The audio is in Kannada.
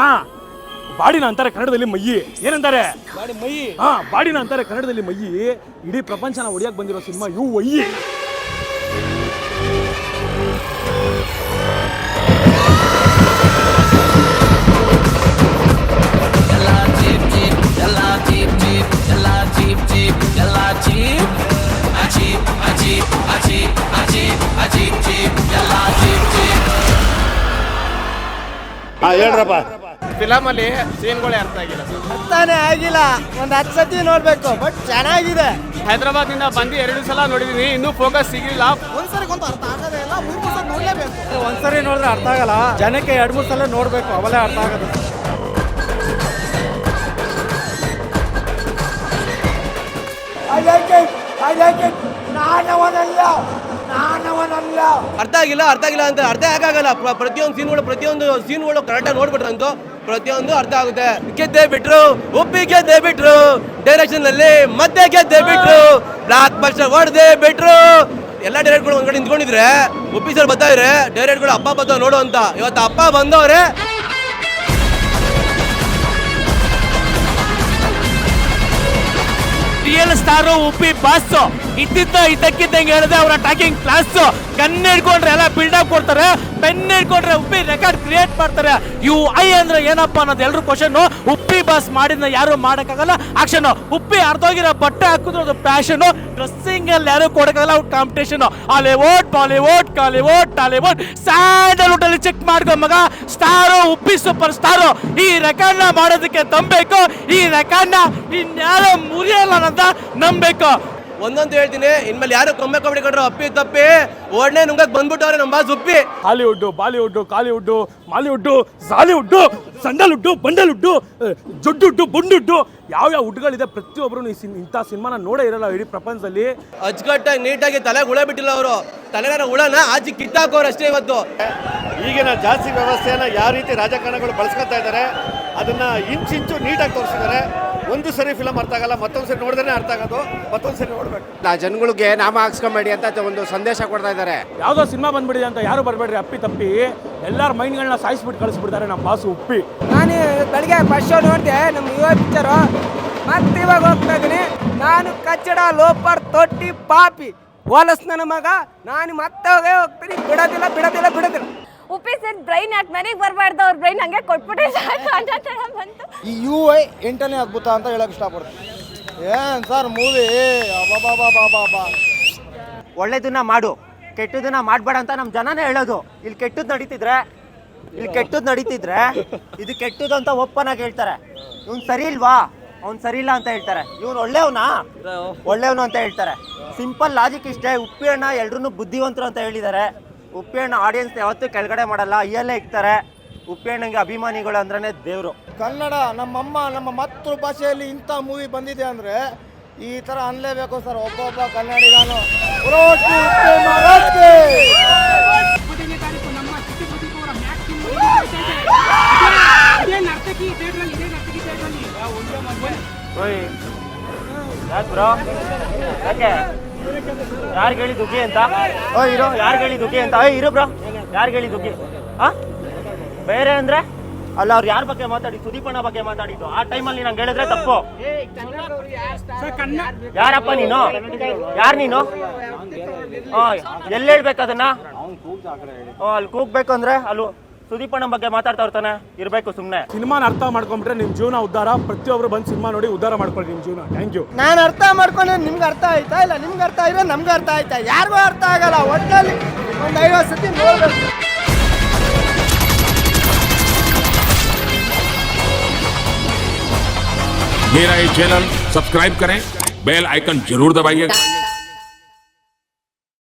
ಅಣ್ಣ ಬಾಡಿನ ಅಂತಾರೆ ಕನ್ನಡದಲ್ಲಿ ಮಯ್ಯಿ ಏನಂತಾರೆ? ಮಾಡಿ ಮೈ. ಹಾ ಬಾಡಿನ ಅಂತಾರೆ ಕನ್ನಡದಲ್ಲಿ ಮಯ್ಯಿ ಇಡೀ ಪ್ರಪಂಚನ ಹೊಡಿಯಕ್ ಬಂದಿರೋ ಸಿನಿಮಾ ಯು ಒಯ್ಯಿ ಹಾ ಹೇಳ್ರಪ್ಪ. ಫಿಲಮ್ ಅಲ್ಲಿ ಸೀನ್ಗಳೇ ಅರ್ಥ ಆಗಿಲ್ಲ. ಸರ್ ಅರ್ಥನೇ ಆಗಿಲ್ಲ. ಒಂದ್ ಹತ್ತು ಸತಿ ನೋಡ್ಬೇಕು ಬಟ್ ಚೆನ್ನಾಗಿದೆ. ಹೈದರಾಬಾದ್ನಿಂದ ಬಂದು ಎರಡು ಸಲ ನೋಡಿದೀನಿ ಇನ್ನೂ ಫೋಕಸ್ ಸಿಗಲಿಲ್ಲ. ಒಂದ್ಸರಿ ಕೊಂತ ಅರ್ಥ ಆಗೋದೇ ಇಲ್ಲ ಮೂರ್ ಮೂರ್ ಸಲ ನೋಡ್ಲೇಬೇಕು. ಒಂದ್ಸರಿ ನೋಡಿದ್ರೆ ಅರ್ಥ ಆಗಲ್ಲ. ಜನಕ್ಕೆ ಎರಡ್ ಮೂರ್ ಸಲ ನೋಡ್ಬೇಕು ಅವಲೇ ಅರ್ಥ ಆಗೋದು. ಅರ್ಥ ಆಗಿಲ್ಲ ಅರ್ಥ ಆಗಿಲ್ಲ ಅಂತ ಅರ್ಥ ಪ್ರ- ಪ್ರತಿಯೊಂದು ಸೀನ್ಗಳು ಪ್ರತಿಯೊಂದು ಸೀನ್ಗಳು ಕರೆಕ್ಟಾಗಿ ನೋಡ್ಬಿಟ್ರಂತೂ. ಪ್ರತಿಯೊಂದು ಅರ್ಥ ಆಗುತ್ತೆ. ಗೆದ್ದೇ ಬಿಟ್ರು, ಉಪ್ಪಿ ಗೆದ್ದೇ ಬಿಟ್ರು ಡೈರೆಕ್ಷನ್ ಅಲ್ಲಿ ಮತ್ತೆ ಗೆದ್ದೇ ಬಿಟ್ರು ಬ್ಲಾಕ್ ಬಸ್ಟರ್ ಹೊಡೆದೆ ಬಿಟ್ರು. ಎಲ್ಲ ಡೈರೆಕ್ಟ್ಗಳು ಒಂದ್ ಕಡೆ ನಿಂತ್ಕೊಂಡಿದ್ರೆ, ಉಪ್ಪಿ ಸರ್ ಇದ್ರೆ ಡೈರೆಕ್ಟ್ಗಳು ಅಪ್ಪ ಬರ್ತಾವ ನೋಡು ಅಂತ. ಇವತ್ತು ಅಪ್ಪ ಬಂದವ್ರೆ. ರಿಯಲ್ ಸ್ಟಾರು ಉಪ್ಪಿ ಬಾಸ್ ಇದ್ದಿದ್ದ ಇದ್ದಕ್ಕಿದ್ದಂಗೆ ಹೇಳಿದ್ರೆ ಅವರ ಟಾಕಿಂಗ್ ಕ್ಲಾಸ್ ಕಣ್ಣು ಹಿಡ್ಕೊಂಡ್ರೆ ಎಲ್ಲ ಬಿಲ್ಡಪ್ ಕೊಡ್ತಾರೆ ಪೆನ್ ಹಿಡ್ಕೊಂಡ್ರೆ ಉಪ್ಪಿ ರೆಕಾರ್ಡ್ ಕ್ರಿಯೇಟ್ ಮಾಡ್ತಾರೆ. ಯು ಐ ಅಂದ್ರೆ ಏನಪ್ಪ ಅನ್ನೋದು ಎಲ್ಲರೂ ಕ್ವಶನ್ ಉಪ್ಪಿ ಬಾಸ್ ಮಾಡಿದ್ನ ಯಾರು ಮಾಡೋಕ್ಕಾಗಲ್ಲ. ಆಕ್ಷನ್ ಉಪ್ಪಿ ಅರ್ಧೋಗಿರೋ ಬಟ್ಟೆ ಹಾಕಿದ್ರು ಅದು ಪ್ಯಾಷನ್ ಡ್ರೆಸ್ಸಿಂಗ್ ಅಲ್ಲಿ ಯಾರು ಕೊಡೋಕ್ಕಾಗಲ್ಲ, ಅವ್ರ ಕಾಂಪಿಟೇಷನ್ ಹಾಲಿವುಡ್ ಬಾಲಿವುಡ್ ಕಾಲಿವುಡ್ ಟಾಲಿವುಡ್ ಸ್ಯಾಂಡಲ್ವುಡ್ ಅಲ್ಲಿ ಚೆಕ್ ಮಾಡ್ಕೊ ಮಗ. ಸ್ಟಾರು ಉಪ್ಪಿ ಸೂಪರ್ ಸ್ಟಾರು ಈ ರೆಕಾರ್ಡ್ನ ಮಾಡೋದಕ್ಕೆ ತಂಬೇಕು. ಈ ರೆಕಾರ್ಡ್ನ ಇನ್ಯಾರೋ ಮುರಿಯಲ್ಲ ಅಂತ ನಂಬೇಕು. ಒಂದಂತೂ ಹೇಳ್ತೀನಿ ಇನ್ಮೇಲೆ ಯಾರು ಕೊಂಬೆ ಕಬಡ್ಡಿ ಕಂಡ್ರು ಅಪ್ಪಿ ತಪ್ಪಿ ಓಡನೆ ನುಂಗಕ್ಕೆ ಬಂದ್ಬಿಟ್ಟವ್ರೆ ನಮ್ಮ ಬಾಸ್ ಉಪ್ಪಿ. ಹಾಲಿವುಡ್ ಬಾಲಿವುಡ್ ಕಾಲಿವುಡ್ ಮಾಲಿವುಡ್ ಸಾಲಿವುಡ್ ಸಂಡಲ್ವುಡ್ ಬಂಡಲ್ವುಡ್ ಜೊಡ್ಡುಡ್ಡು ಬುಂಡುಡ್ಡು ಯಾವ್ಯಾವ ಹುಡ್ಗಳಿದೆ ಪ್ರತಿಯೊಬ್ಬರು ಈ ಸಿನ್ ಇಂಥ ಸಿನಿಮಾನ ನೋಡೇ ಇರಲ್ಲ ಇಡೀ ಪ್ರಪಂಚದಲ್ಲಿ. ಅಚ್ಚುಕಟ್ಟಾಗಿ ನೀಟಾಗಿ ತಲೆ ಹುಳ ಬಿಟ್ಟಿಲ್ಲ ಅವರು. ತಲೆಗಾರ ಹುಳನ ಆಚೆ ಕಿತ್ತಾಕೋರು ಅಷ್ಟೇ ಇವತ್ತು. ಈಗಿನ ಜಾಸ್ತಿ ವ್ಯವಸ್ಥೆಯನ್ನ ಯಾವ ರೀತಿ ರಾಜಕಾರಣಗಳು ಬಳಸ್ಕೊತಾ ಇದ್ದಾರೆ ಅದನ್ನ ಇಂಚಿಂಚು ನೀಟಾಗಿ ತೋರಿಸಿದ್ದಾರೆ. ಒಂದು ಸರಿ ಫಿಲಮ್ ಅರ್ಥ ಆಗಲ್ಲ ಮತ್ತೊಂದು ಸರಿ ನೋಡಿದ್ರೆ ಅರ್ಥ ಆಗೋದು ಮತ್ತೊಂದು ಸರಿ ನೋಡ್ಬೇಕು. ನಾ ಜನಗಳಿಗೆ ನಾಮ ಹಾಕ್ಸ್ಕೊಂಬೇಡಿ ಅಂತ ಒಂದು ಸಂದೇಶ ಕೊಡ್ತಾ ಇದ್ದಾರೆ. ಯಾವುದೋ ಸಿನಿಮಾ ಬಂದ್ಬಿಡಿದೆ ಅಂತ ಯಾರು ಬರಬೇಡ್ರಿ ಅಪ್ಪಿ ತಪ್ಪಿ. ಎಲ್ಲರ ಮೈಂಡ್ಗಳನ್ನ ಸಾಯಿಸ್ಬಿಟ್ಟು ಕಳಿಸ್ಬಿಡ್ತಾರೆ ನಮ್ಮ ಬಾಸು ಉಪ್ಪಿ. ನಾನು ಬೆಳಿಗ್ಗೆ ಫಸ್ಟ್ ಶೋ ನೋಡಿದೆ ನಮ್ಮ ಯುವ ಪಿಕ್ಚರು ಮತ್ತೆ ಇವಾಗ ಹೋಗ್ತಾ ಇದ್ದೀನಿ. ನಾನು ಕಚ್ಚಡ ಲೋಪರ್ ತೊಟ್ಟಿ ಪಾಪಿ. ಹೋಲಸ್ ನನ್ನ ಮಗ. ನಾನು ಮತ್ತೆ ಹೋಗೇ ಹೋಗ್ತೀನಿ. ಬಿಡೋದಿಲ್ಲ ಬಿಡೋದಿಲ್ಲ ಬಿಡೋದಿಲ್ಲ. ಉಪ್ಪಿ ಸರ್ ಬ್ರೈನ್ ಯಾಕೆ ಮನೆಗೆ ಬರಬಾರ್ದು? ಅವ್ರ ಬ್ರೈನ್ ಹಂಗೆ ಕೊಟ್ಬಿಟ್ಟೆ ಸಾಕು ಅನ್ನೋ ಥರ ಬಂತು. ಈ ಯು ಐ ಎಂಟನೇ ಅದ್ಭುತ ಅಂತ ಹೇಳಕ್ ಇಷ್ಟಪಡ್ತೀನಿ. ಏನ್ ಸರ್ ಮೂವಿ ಬಾಬಾ ಒಳ್ಳೇದನ್ನ ಮಾಡು. ಕೆಟ್ಟದನ್ನ ಮಾಡಬೇಡ ಅಂತ ನಮ್ಮ ಜನನೇ ಹೇಳೋದು. ಇಲ್ಲಿ ಕೆಟ್ಟದ್ದು ನಡೀತಿದ್ರೆ ಇಲ್ಲಿ ಕೆಟ್ಟದ್ದು ನಡೀತಿದ್ರೆ ಇದು ಕೆಟ್ಟದ್ದು ಅಂತ ಒಪ್ಪನಾಗಿ ಆಗಿ ಹೇಳ್ತಾರೆ. ಇವ್ನು ಸರಿ ಇಲ್ವಾ? ಅವ್ನು ಸರಿ ಇಲ್ಲ ಅಂತ ಹೇಳ್ತಾರೆ. ಇವ್ನು ಒಳ್ಳೆಯವನಾ? ಒಳ್ಳೆಯವನು ಅಂತ ಹೇಳ್ತಾರೆ. ಸಿಂಪಲ್ ಲಾಜಿಕ್ ಇಷ್ಟೇ. ಉಪ್ಪಿ ಅಣ್ಣ ಎಲ್ರೂ ಬುದ್ಧಿವಂತರು ಅಂತ ಹೇಳಿದ್ದಾರೆ. ಉಪ್ಪಿ ಅಣ್ಣ ಆಡಿಯನ್ಸ್ ಯಾವತ್ತೂ ಕೆಳಗಡೆ ಮಾಡಲ್ಲ ಅಯ್ಯಲ್ಲೇ ಇಕ್ತಾರೆ. ಉಪ್ಪಿ ಅಣ್ಣಂಗೆ ಅಭಿಮಾನಿಗಳು ಅಂದ್ರೆ ದೇವರು. ಕನ್ನಡ ನಮ್ಮಮ್ಮ ನಮ್ಮ ಮಾತೃ ಭಾಷೆಯಲ್ಲಿ ಇಂಥ ಮೂವಿ ಬಂದಿದೆ ಅಂದ್ರೆ ಈ ತರ ಅನ್ಲೇಬೇಕು ಸರ್ ಒಬ್ಬೊಬ್ಬ ಕನ್ನಡಿಗನು. ಯಾಕೆ? ಯಾರು ಹೇಳಿ ದುಃಖಿ ಅಂತ? ಓ ಇರೋ. ಯಾರು ಹೇಳಿ ದುಃಖಿ ಅಂತ? ಓ ಇರೋ ಬ್ರೋ. ಯಾರು ಹೇಳಿ ದುಃಖಿ? ಆ? ಬೇರೆ ಅಂದ್ರೆ? ಅಲ್ಲ ಅವ್ರು ಯಾರ ಬಗ್ಗೆ ಮಾತಾಡಿ ಸುದೀಪಣ್ಣ ಬಗ್ಗೆ ಮಾತಾಡಿದ್ದು. ಆ ಟೈಮಲ್ಲಿ ನಂಗೆ ಹೇಳಿದ್ರೆ ತಪ್ಪು. ಯಾರಪ್ಪ ನೀನು? ಯಾರು ನೀನು? ಎಲ್ಲಿ ಹೇಳ್ಬೇಕು ಅದನ್ನ? ಆ, ಅಲ್ಲಿ ಕೂಗ್ಬೇಕು ಅಂದ್ರೆ ಅಲ್ಲೂ ಸುದೀಪಣ್ಣ ಬಗ್ಗೆ ಮಾತಾಡ್ತಾ ಇರ್ತಾನೆ ಇರ್ಬೇಕು ಸುಮ್ಮನೆ ಸಿನಿಮಾನ ಅರ್ಥ ಮಾಡ್ಕೊಂಡ್ರೆ ನಿಮ್ಮ ಜೀವನ ಉದ್ಧಾರ ಪ್ರತಿಯೊಬ್ಬರು ಬಂದು ಸಿನಿಮಾ ನೋಡಿ ಉದ್ಧಾರ ಮಾಡ್ಕೊಳ್ಳಿ ನಿಮ್ಮ ಜೀವನ ಥ್ಯಾಂಕ್ ಯು ನಾನು ಅರ್ಥ ಮಾಡ್ಕೊಂಡ್ರೆ ನಿಮ್ಗೆ ಅರ್ಥ ಆಯ್ತಾ ಇಲ್ಲ ನಿಮ್ಗೆ ಅರ್ಥ ಆಗಿರೋ ನಮ್ಗೆ ಅರ್ಥ ಆಯ್ತಾ ಯಾರಿಗೂ ಅರ್ಥ ಆಗಲ್ಲ ಒಟ್ಟಲ್ಲಿ ಒಂದು ಐವತ್ತು ಸತಿ ನೋಡ್ಬೇಕು मेरा ये चैनल सब्सक्राइब करें बेल आइकन जरूर दबाइएगा